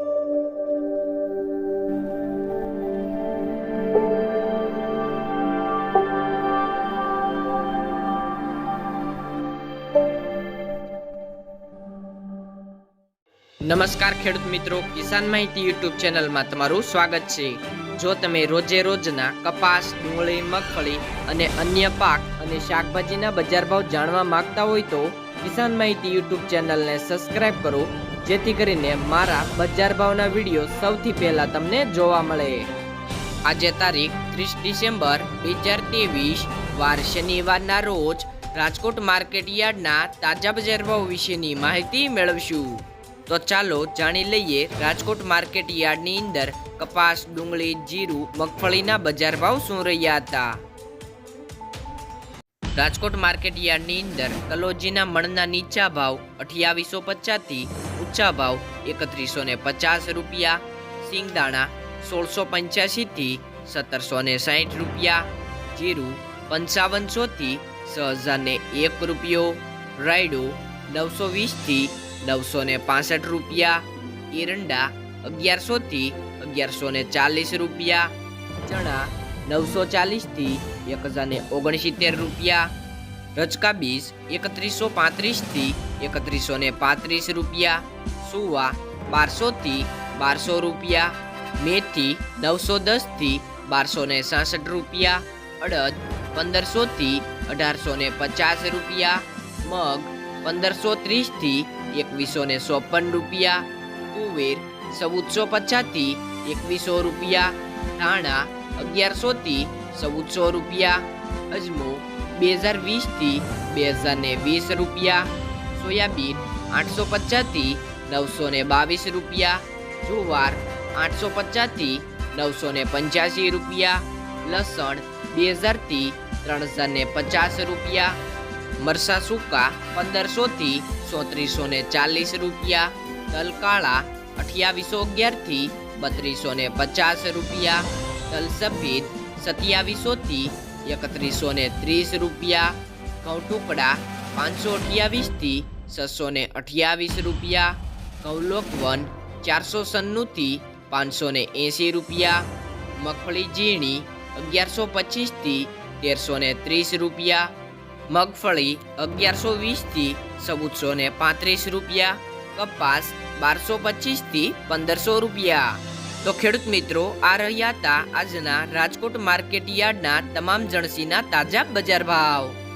નમસ્કાર ખેડૂત મિત્રો, કિસાન માહિતી યુટ્યુબ ચેનલમાં તમારું સ્વાગત છે. જો તમે રોજે રોજના કપાસ, ડુંગળી, મગફળી અને અન્ય પાક અને શાકભાજીના બજાર ભાવ જાણવા માંગતા હોય તો કિસાન માહિતી યુટ્યુબ ચેનલને સબસ્ક્રાઇબ કરો, જેથી કરીને મારા બજાર ભાવના વીડિયો સૌથી પહેલા તમને જોવા મળે. આજે તારીખ ત્રીસ ડિસેમ્બર બે હજાર ત્રેવીસ, વાર શનિવારના રોજ રાજકોટ માર્કેટ યાર્ડના તાજા બજાર ભાવ વિશેની માહિતી મેળવશું. તો ચાલો જાણી લઈએ રાજકોટ માર્કેટ યાર્ડની અંદર કપાસ, ડુંગળી, જીરું, મગફળીના બજાર ભાવ શું રહ્યા હતા. રાજકોટ માર્કેટ યાર્ડની અંદર કલોજીના મણના નીચા ભાવ અઠ્યાવીસો પચાસથી ઊંચા ભાવ એકત્રીસો ને પચાસ રૂપિયા, સિંગદાણા સોળસો પંચ્યાસીથી સત્તરસો ને સાહીઠ રૂપિયા, જીરું પંચાવનસોથી છ હજાર ને એક રૂપિયો, રાયડો નવસો વીસથી નવસો ને પાસઠ રૂપિયા, એરંડા અગિયારસોથી અગિયારસો ને ચાલીસ રૂપિયા, ચણા નવસો ચાલીસથી એક હજાર ને ઓગણસિત્તેર રૂપિયા. રચકા બીજ એકત્રીસો પાંત્રીસથી એકત્રીસો ને પાંત્રીસ રૂપિયા. સુવા બારસોથી બારસો રૂપિયા. મેથી નવસો દસથી બારસો ને સાસઠ રૂપિયા. અડદ પંદરસોથી અઢારસો ને પચાસ રૂપિયા. મગ પંદરસો ત્રીસથી એકવીસો ને ચોપન રૂપિયા. કુવેર ચૌદસો પચાસથી એકવીસો રૂપિયા. ધાણા અગિયારસોથી ચૌદસો રૂપિયા, અજમો બે હજાર વીસથી બે હજાર ને વીસ રૂપિયા, સોયાબીન આઠસો પચાસથી નવસો ને બાવીસ રૂપિયા, જુવાર આઠસો પચાસથી નવસો ને પંચ્યાસી રૂપિયા, લસણ બે હજારથી ત્રણ હજાર ને પચાસ રૂપિયા, મરસા સૂકા પંદરસોથી ચોત્રીસો ને ચાલીસ રૂપિયા, તલકાળા અઠ્યાવીસો અગિયારથી બત્રીસો ને પચાસ રૂપિયા તલ સફેદ સત્યાવીસોથી એકત્રીસો ને ત્રીસ રૂપિયા ઘઉં ટુકડા પાંચસો અઠ્યાવીસથી છસો ને અઠ્યાવીસ રૂપિયા ઘઉં લોકવન ચારસો સન્નુંથી પાંચસો ને એંસી રૂપિયા, મગફળી ઝીણી અગિયારસો પચીસથી તેરસો ને ત્રીસ રૂપિયા, મગફળી અગિયારસો વીસથી ચૌદસો ને પાંત્રીસ રૂપિયા, કપાસ બારસો પચીસથી પંદરસો રૂપિયા. તો ખેડૂત મિત્રો, આ રહ્યા હતા આજના રાજકોટ માર્કેટ યાર્ડના તમામ જણસીના તાજા બજાર ભાવ.